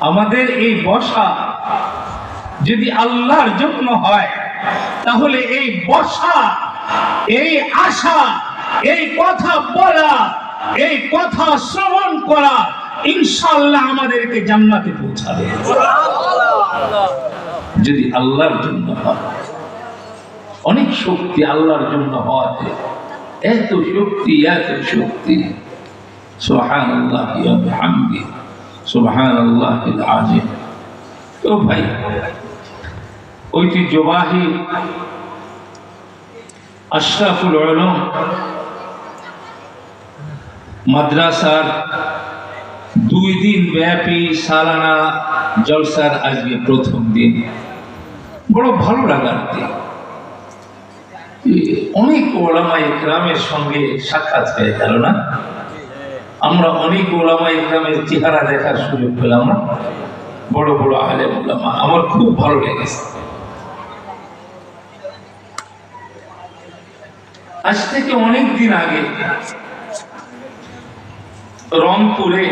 আমাদের এই বসা যদি আল্লাহর জন্য হয়, তাহলে এই বসা এই আশা, এই কথা বলা, এই কথা শ্রবণ করা ইনশাআল্লাহ আমাদেরকে জান্নাতে পৌঁছাবে। যদি আল্লাহর জন্য হয়, অনেক শক্তি আল্লাহর জন্য হয়। এত শক্তি এত শক্তি। সুবহান আল্লাহ ঐতিহ্যবাহী আশরাফুল মাদ্রাসার দুই দিন ব্যাপী সালানা জলসার আজকে প্রথম দিন। বড় ভালো লাগার দিন অনেক ওলামা ইকরামের সঙ্গে সাক্ষাৎ হয়ে গেল না? আমরা অনেক ওলামা ইকরামের চেহারা দেখার সুযোগ পেলাম না। বড় বড় আলে ওলামা, আমার খুব ভালো লেগেছে। আজ থেকে অনেক দিন আগে রংপুরে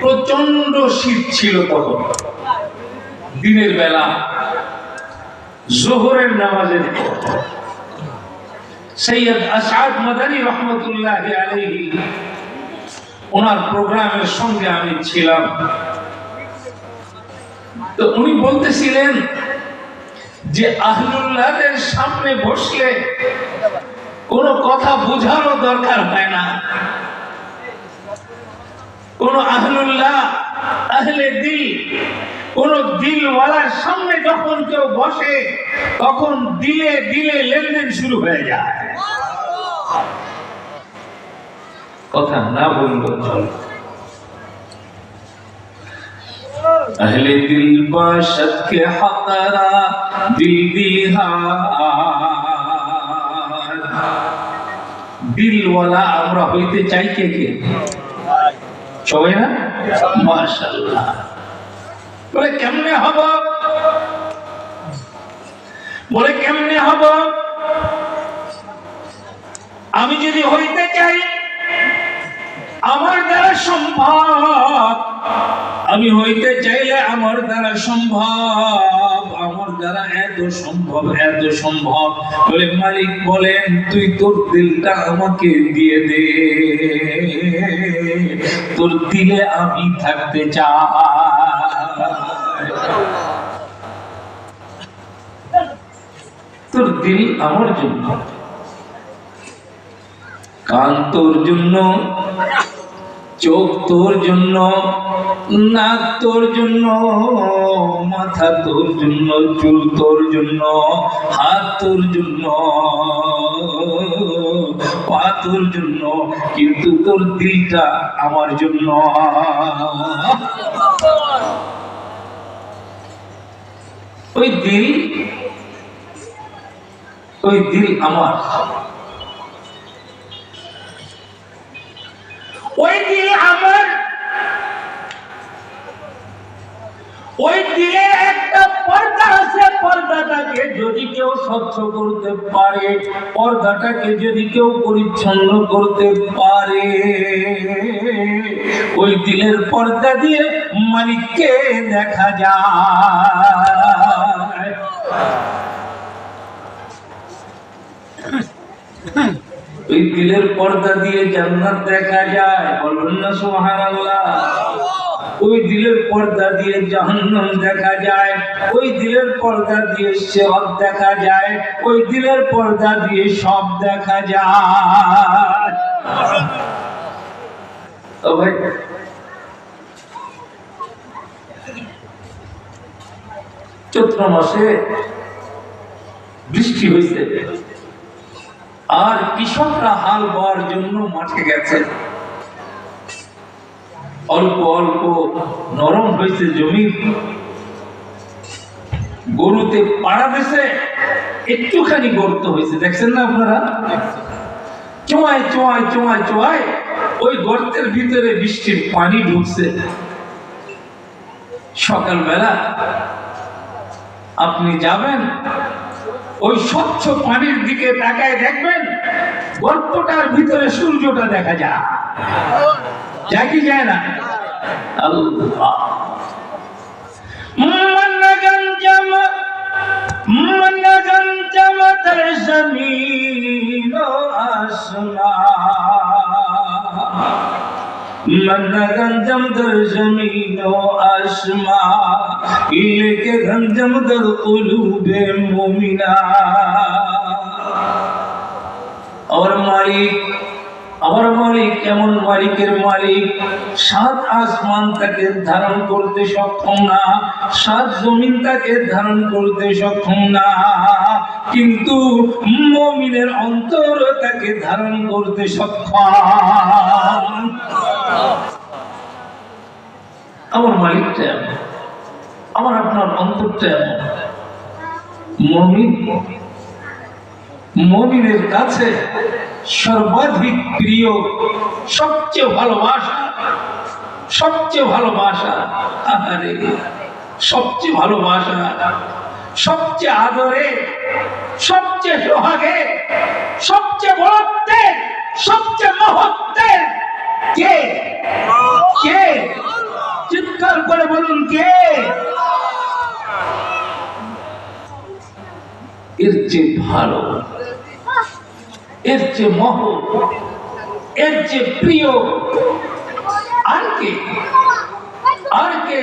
প্রচণ্ড শীত ছিল তখন। দিনের বেলা জোহরের নামাজের সৈয়দ আসাদ মাদানী রহমতুল্লাহ আলাইহি ওনার প্রোগ্রামের সঙ্গে আমি ছিলাম। তো উনি বলতেছিলেন যে, আহলুল্লাহদের সামনে বসলে কোনো কথা বোঝানো দরকার হয় না। কোন আহলুল্লাহ, আহলে দিল, কোন দিলওয়ালার সামনে যখন কেউ বসে, তখন দিলে দিলে লেনদেন শুরু হয়ে যায়। কথা না বলল চলে। দিল বাসকে باشد দিল حقرا আমরা হইতে চাই কে কে? সবাই না? বলে, কেমনে হব? বলে, কেমনে হব? আমি যদি হইতে চাই আমার দ্বারা সম্ভব। আমি হইতে চাইলে আমার দ্বারা সম্ভব। আমার দ্বারা এত সম্ভব এত সম্ভব। বলে মালিক বলেন, তুই তোর দিলটা আমাকে দিয়ে দে। তোর দিলে আমি থাকতে চাই। তোর দিল আমার জন্য। কান তোর জন্য চোখ তোর জন্য, নাক তোর জন্য, মাথা তোর জন্য, চুল তোর জন্য, হাত তোর জন্য, পা তোর জন্য, কিন্তু তোর দিলটা আমার জন্য। ওই দিল ওই দিল আমার। ওই দিল আমার, ওই দিলে একটা পর্দা আছে, পর্দাটাকে যদি কেউ স্বচ্ছ করতে পারে, পর্দাটাকে যদি কেউ পরিচ্ছন্ন করতে পারে। ওই দিলের পর্দা দিয়ে মালিককে দেখা যায়। ওই দিলের পর্দা দিয়ে জান্নাত দেখা যায়, বলুন না সুবহানাল্লাহ। ওই দিলের পর্দা দিয়ে জাহান্নাম দেখা যায়, ওই দিলের পর্দা দিয়ে সেবক দেখা যায়, ওই দিলের পর্দা দিয়ে সব দেখা যায়। তো ভাই, চৈত্র মাসে বৃষ্টি হয়েছে আর কৃষকরা হাল বার জন্য মাঠে গেছে। অল্প অল্প নরম হয়েছে জমি। গরুতে পাড়া দিছে, একটুখানি গর্ত হয়েছে। দেখছেন না আপনারা? চোয়ায় চোয়ায় চোয়ায় চোয়ায় ওই গর্তের ভিতরে বৃষ্টির পানি ঢুকছে। সকালবেলা আপনি যাবেন ওই স্বচ্ছ পানির দিকে তাকায় দেখবেন গল্পটার ভিতরে সূর্যটা দেখা যায়। যায় কি যায় না? আল্লাহ। জমা জমিন আসমান। من জমিন ও আসমান ইলেকে গঞ্জম তর কুলুবে মুমিনা আমার মালিক আমার মালিক কেমন মালিকের মালিক সাত আসমান তাকে ধারণ করতে সক্ষম না সাত জমিন তাকে ধারণ করতে সক্ষম না কিন্তু মমিনের অন্তর তাকে ধারণ করতে সক্ষম। আমার মালিকটা এমন, আমার আপনার অন্তরটা এমন। মমিন, মমিনের কাছে সর্বাধিক প্রিয়, সবচেয়ে ভালোবাসা সবচেয়ে ভালোবাসা আহারে সবচেয়ে ভালোবাসা, সবচেয়ে আদরে সবচেয়ে সোহাগে সবচেয়ে বড়ত্বের সবচেয়ে মহত্বের কে? কে? চিৎকার করে বলুন, কে? এর চেয়ে ভালো, এর চেয়ে মহ এর চেয়ে প্রিয় আর কে? আর কে?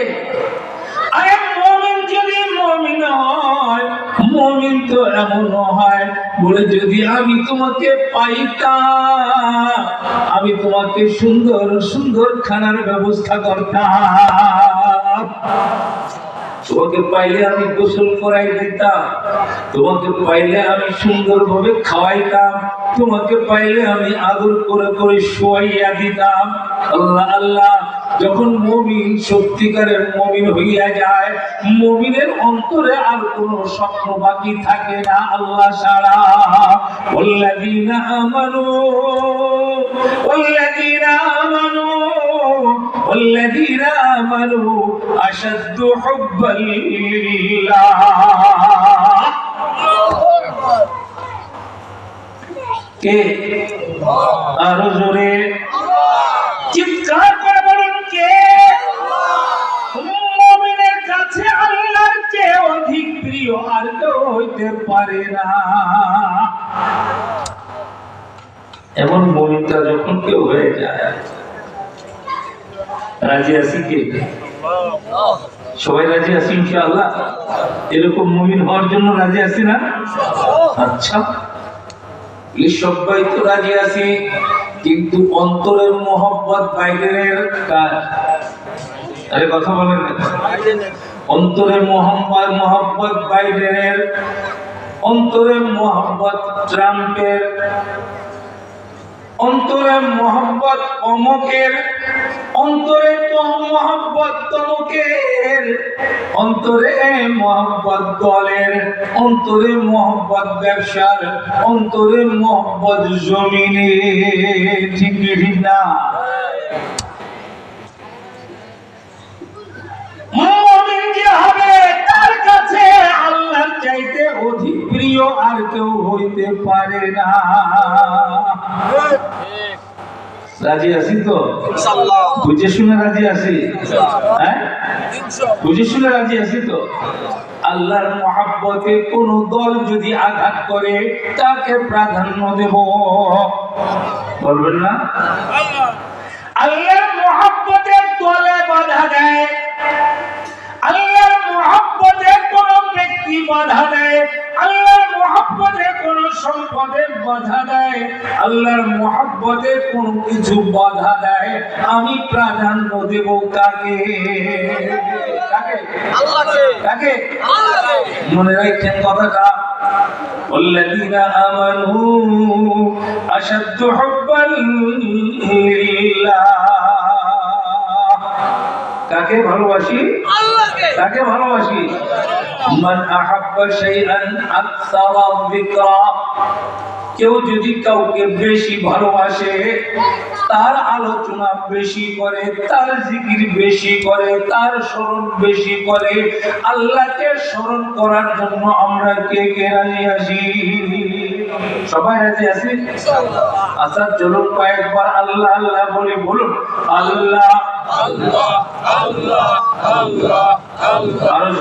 আরে, মমিন যদি মমিন হয় মমিন তো এমন হয়, বলে যদি আমি তোমাকে পাইতাম, আমি তোমাকে সুন্দর সুন্দর খানার ব্যবস্থা করতাম। তোমাকে পাইলে আমি গোসল করাই দিতাম, তোমাকে পাইলে আমি সুন্দরভাবে খাওয়াইতাম, তোমাকে পাইলে আমি আদর করে করে শোয়াইয়া দিতাম। আল্লাহ আল্লাহ যখন মমিন সত্যিকারের মমিন হইয়া যায় মমিনের অন্তরে আর কোনো স্বপ্ন বাকি থাকে না আল্লাহ ছাড়া والذين آمنوا والذين آمنوا والذين آمنوا أشد حبا لله কে আরো জোরে হইতে পারে না। এমন মমিনটা যখন কেউ হয়ে যায়, রাজি আছি কে? সবাই রাজি আছি ইনশাআল্লাহ? এরকম মুমিন হওয়ার জন্য রাজি আছি না? আচ্ছা সবাই তো রাজি আছি, কিন্তু অন্তরের মোহব্বত বাইরের কাজ আরে কথা বলেন না। অন্তরের মোহাম্মদ মোহাম্মত বাইডেনের অন্তরের মোহাম্মত ট্রাম্পের, অন্তরে মোহাম্মত অমকের, অন্তরে মোহাম্মত তমকের, অন্তরে মোহাম্মত দলের, অন্তরে মোহাম্মত ব্যবসার, অন্তরে মোহাম্মত জমিনে ঠিক না? হবে। তার কাছে আল্লাহর চাইতে অধিক প্রিয় আর কেউ হইতে পারে না। রাজি আছি তো? বুঝে শুনে রাজি আছি? হ্যাঁ? বুঝে শুনে রাজি আছি তো? আল্লাহর মহাব্বতে কোন দল যদি আঘাত করে তাকে প্রাধান্য দেব। বলবেন না? আল্লাহর মহাব্বতের দলে বাধা দেয়। ব্যক্তি বাধা দেয় আল্লাহর মহাব্বতে কোন সম্পদে বাধা দেয় আল্লাহর মহাব্বতে কোন কিছু বাধা দেয় আমি প্রাধান্য দেব কাকে কাকে আল্লাহকে কাকে আল্লাহকে মনে রাখছেন কথাটা والذين آمنوا أشد حبا لله কাকে ভালোবাসি আল্লাহকে কাকে ভালোবাসি মান আহাব্বা শাইআন আকসারা যিকরা। কেউ যদি কাউকে বেশি ভালোবাসে, তার আলোচনা বেশি করে, তার জিকির বেশি করে, তার স্মরণ বেশি করে, আল্লাহকে স্মরণ করার জন্য আমরা কে কে রাজি আছি? সবাই রাজি আছি? আচ্ছা চলুন কয়েকবার আল্লাহ আল্লাহ বলে, বলুন, আল্লাহ আল্লাহ আল্লাহ আল্লাহ আল্লাহ।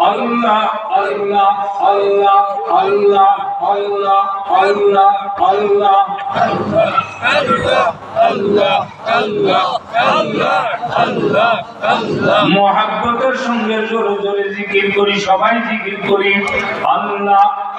আল্লাহ সঙ্গে জোরে জোরে জিকির করি সবাই জিকির করি। আল্লাহ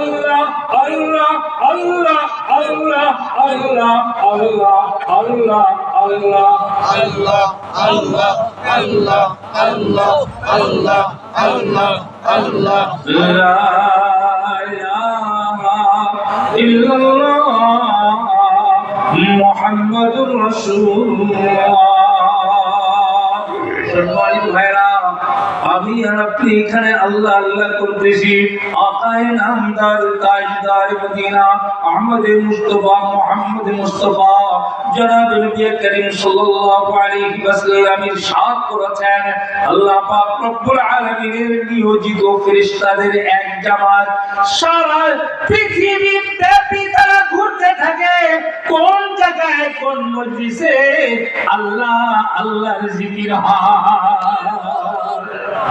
আল্লাহ আল্লাহ আল্লাহ আল্লাহ আল্লাহ আল্লাহ আল্লাহ আল্লাহ আল্লাহ আল্লাহ আল্লাহ আল্লাহ আল্লাহ আল্লাহ আল্লাহ ইল্লাল্লাহ মুহাম্মাদুর রাসূলুল্লাহ সম্মানিত ভাই আমি আর আপনি এখানে আল্লাহ আল্লাহ করতেছি। আকায় নামদার, তাজদার Medina, Ahmad Mustafa, Muhammad Mustafa. জনাব নবী করিম সাল্লাল্লাহু আলাইহি ওয়াসাল্লাম ইরশাদ করেছেন, আল্লাহ পাক রব্বুল আলামিনের নিয়োজিত ফেরেশতাদের এক জামাত সারা পৃথিবী ব্যাপী তারা ঘুরতে থাকে। কোন জায়গায়, কোন মজলিসে? আল্লাহ, আল্লাহর জিকির হয়